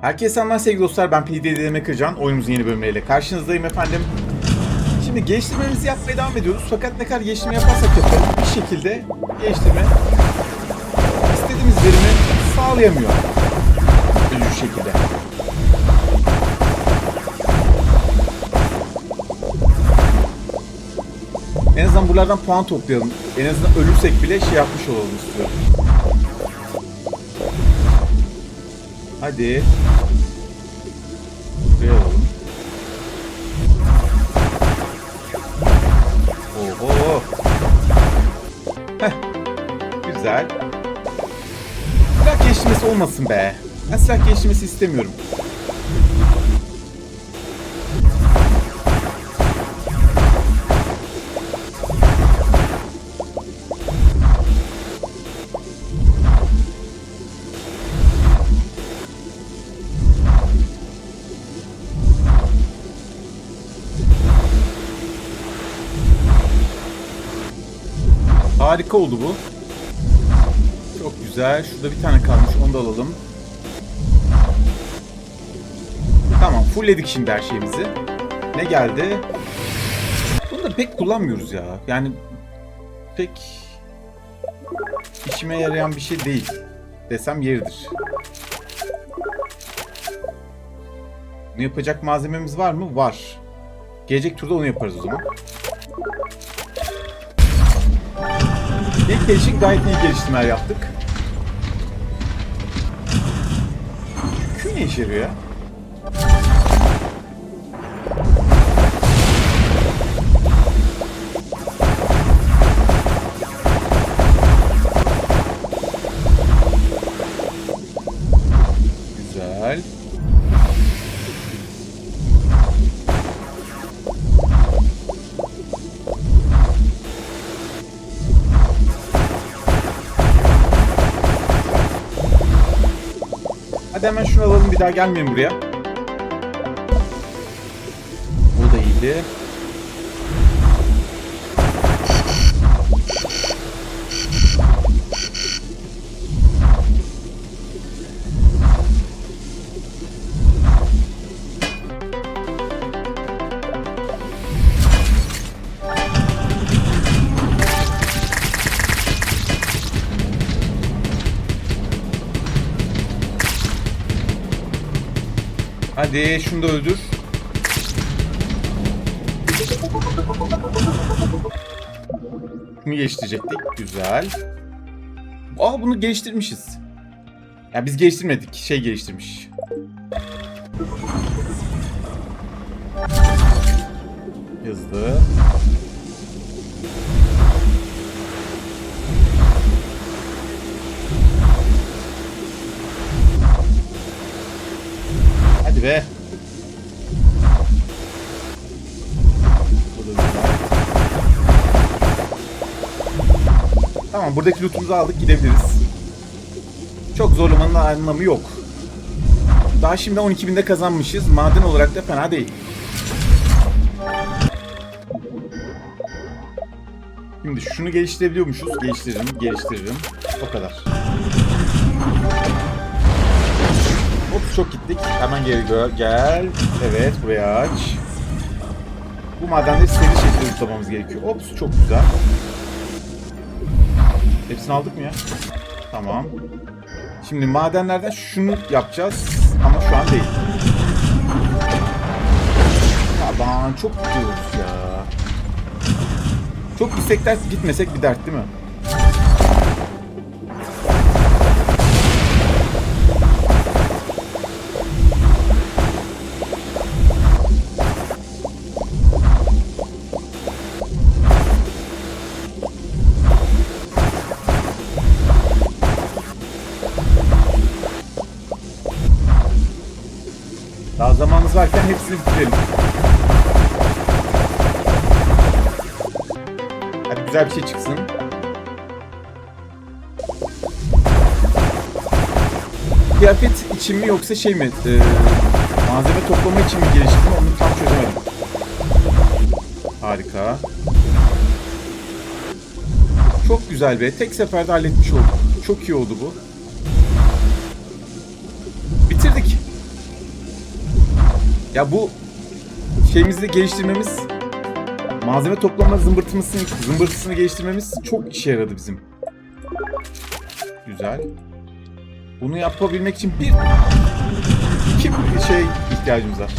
Herkese selamlar sevgili dostlar. Ben PDDM Kırcan. Oyunumuzun yeni bölümleriyle karşınızdayım efendim. Şimdi geliştirmemizi yapmaya devam ediyoruz. Fakat ne kadar geliştirme yaparsak yapalım bir şekilde geliştirme istediğimiz verimi sağlayamıyor. Üzücü şekilde. En azından buralardan puan toplayalım. En azından ölürsek bile şey yapmış olalım istiyorum. Hadi. Buraya alalım. Oho. Heh. Güzel. Silah geliştirmesi olmasın be. Ben silah geliştirmesi istemiyorum. Harika oldu bu. Çok güzel. Şurada bir tane kalmış. Onu da alalım. Tamam. Fullledik şimdi her şeyimizi. Ne geldi? Bunu da pek kullanmıyoruz ya. Yani pek işime yarayan bir şey değil. Desem yeridir. Bunu yapacak malzememiz var mı? Var. Gelecek turda onu yaparız o zaman. İlk gelişim gayet iyi geliştirmeler yaptık. Kü ne ya? Hadi hemen şunu alalım bir daha gelmeyin buraya. O da iyiydi. Hadi şunu da öldür. Bunu geliştirecektik. Güzel. Aa bunu geliştirmişiz. Ya biz geliştirmedik. Şey geliştirmiş. Hızlı. Hadi be. Tamam buradaki lootumuzu aldık gidebiliriz. Çok zorlamanın anlamı yok. Daha şimdi 12.000'de kazanmışız. Maden olarak da fena değil. Şimdi şunu geliştirebiliyormuşuz. Geliştiririm, geliştiririm. O kadar. Çok gittik. Hemen geri gel. Evet buraya aç. Bu madenleri seri şekilde tutmamız gerekiyor. Ops çok güzel. Hepsini aldık mı ya? Tamam. Şimdi madenlerden şunu yapacağız. Ama şu an değil. Aman çok gidiyoruz ya. Çok gitsek dert gitmesek bir dert değil mi? Zamanımız varken hepsini bitirelim. Hadi güzel bir şey çıksın. Kıyafet için mi yoksa şey mi? Ee, malzeme toplama için mi geliştirdim onu tam çözemedim. Harika. Çok güzel be. Tek seferde halletmiş olduk. Çok iyi oldu bu. Ya bu şeyimizi geliştirmemiz malzeme toplama zımbırtısını, zımbırtısını geliştirmemiz çok işe yaradı bizim. Güzel. Bunu yapabilmek için bir iki şey ihtiyacımız var.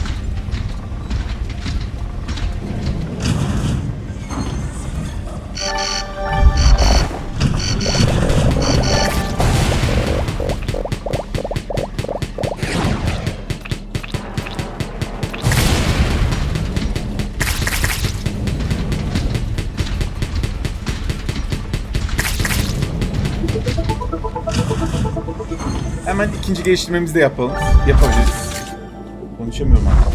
İkinci geliştirmemizi de yapalım. Yapabiliriz. Konuşamıyorum artık.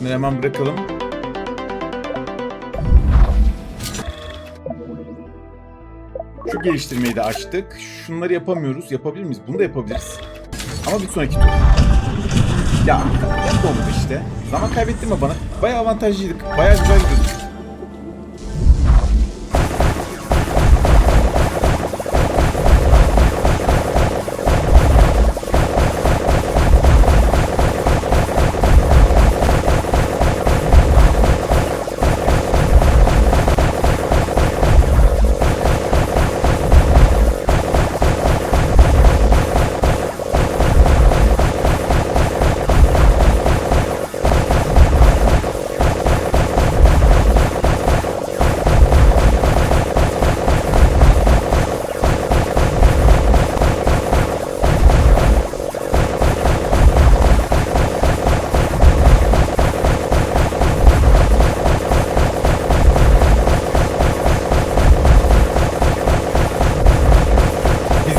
Bunları hemen bırakalım. Şu geliştirmeyi de açtık. Şunları yapamıyoruz. Yapabilir miyiz? Bunu da yapabiliriz. Ama bir sonraki tur. Ya yap oldu işte. Zaman kaybettirme bana. Bayağı avantajlıydık. Bayağı güzel gidiyorduk.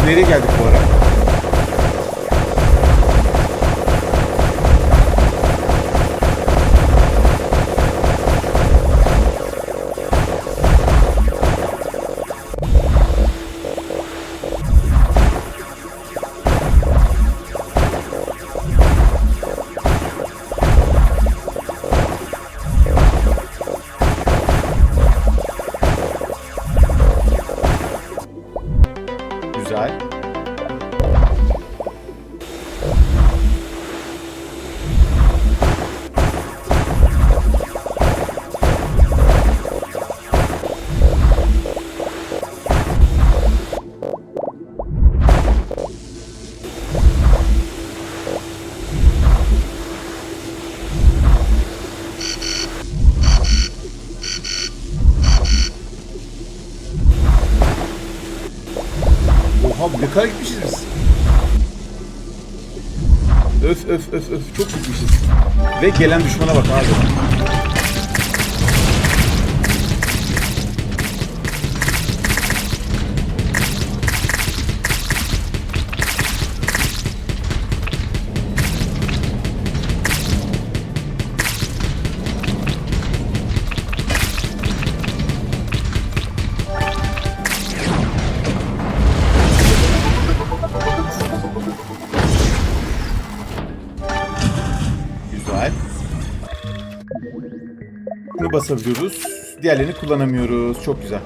Nereye geldik bu? Kadar gitmişiz biz. Öf öf öf öf çok gitmişiz. Ve gelen düşmana bak abi. Basabiliyoruz. Diğerlerini kullanamıyoruz. Çok güzel.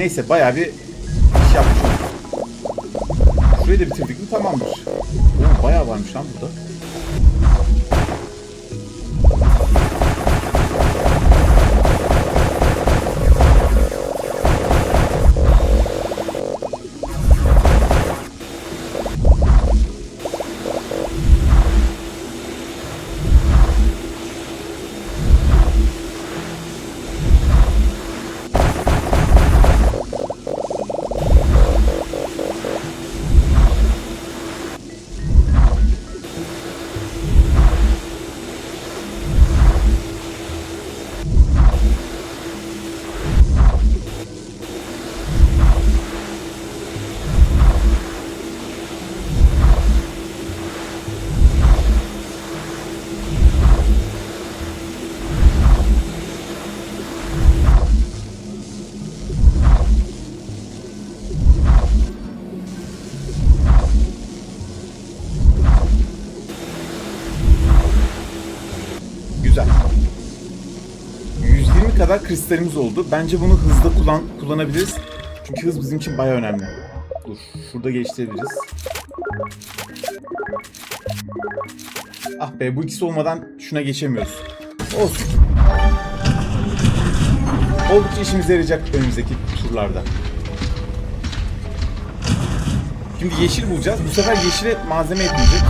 Neyse bayağı bir iş yapmış olduk. Şurayı da bitirdik mi tamamdır. Oo, bayağı varmış lan burada. Kadar kristalimiz oldu. Bence bunu hızda kullan kullanabiliriz. Çünkü hız bizim için bayağı önemli. Dur, şurada geliştirebiliriz. Ah be, bu ikisi olmadan şuna geçemiyoruz. Olsun. Oldukça işimize yarayacak önümüzdeki turlarda. Şimdi yeşil bulacağız. Bu sefer yeşile malzeme etmeyecek.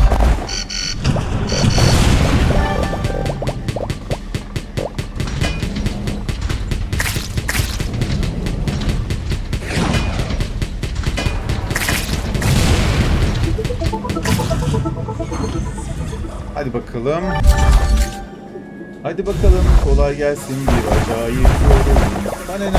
Bakalım. Hadi bakalım kolay gelsin bir acayip yorum. Bana ne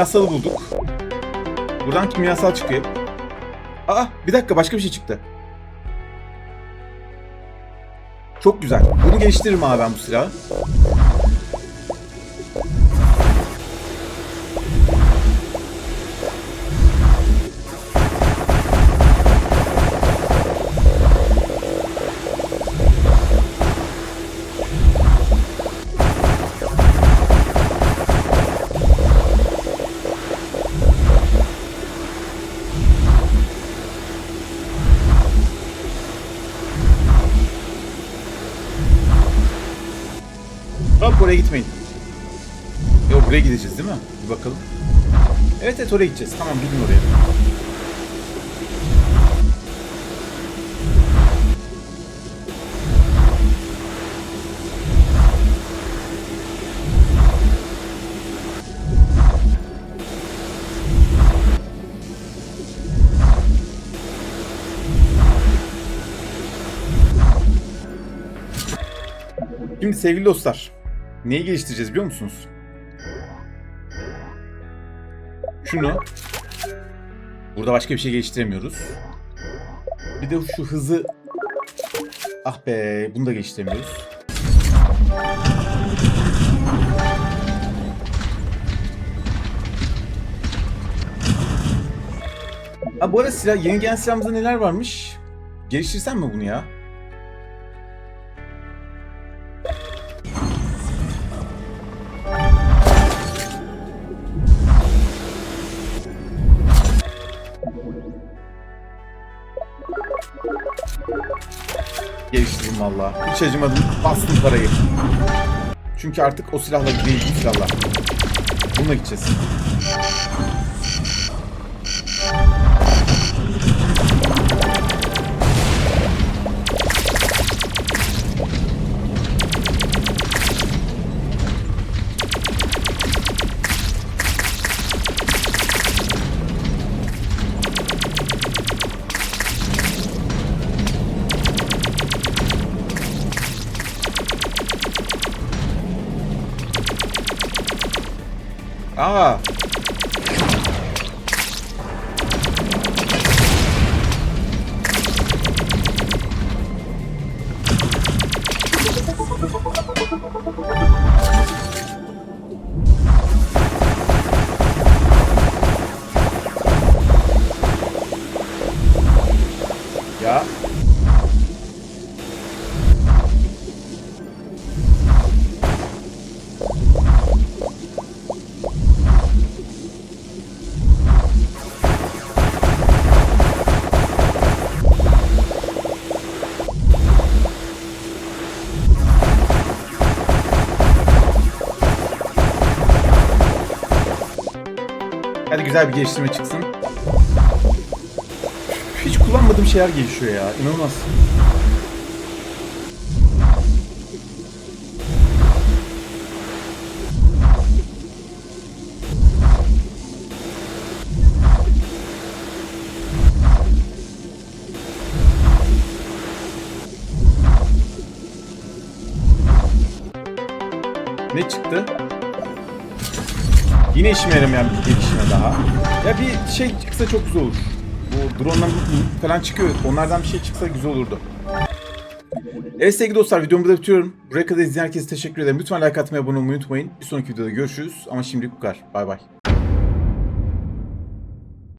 Evet kimyasalı bulduk. Buradan kimyasal çıkıyor. Aa bir dakika başka bir şey çıktı. Çok güzel. Bunu geliştiririm abi ben bu silahı. Hop oraya gitmeyin. Yok buraya gideceğiz değil mi? Bir bakalım. Evet evet oraya gideceğiz. Tamam gidin oraya. Şimdi sevgili dostlar, neyi geliştireceğiz biliyor musunuz? Şunu. Burada başka bir şey geliştiremiyoruz. Bir de şu hızı... Ah be, bunu da geliştiremiyoruz. Ha bu arada silah, yeni gelen silahımızda neler varmış? Geliştirsem mi bunu ya? Hiç acımadım. Bastım parayı. Çünkü artık o silahla değil bu silahla. Bununla gideceğiz. Aa. Güzel bir geliştirme çıksın. Hiç kullanmadığım şeyler gelişiyor ya. İnanılmaz. Ne çıktı? Yine işime yaramayan bir gelişme daha. Ya bir şey çıksa çok güzel olur. Bu drone'dan falan çıkıyor. Onlardan bir şey çıksa güzel olurdu. Evet sevgili dostlar videomu burada bitiriyorum. Buraya kadar izleyen herkese teşekkür ederim. Lütfen like atmayı, abone olmayı unutmayın. Bir sonraki videoda görüşürüz. Ama şimdilik bu kadar. Bay bay.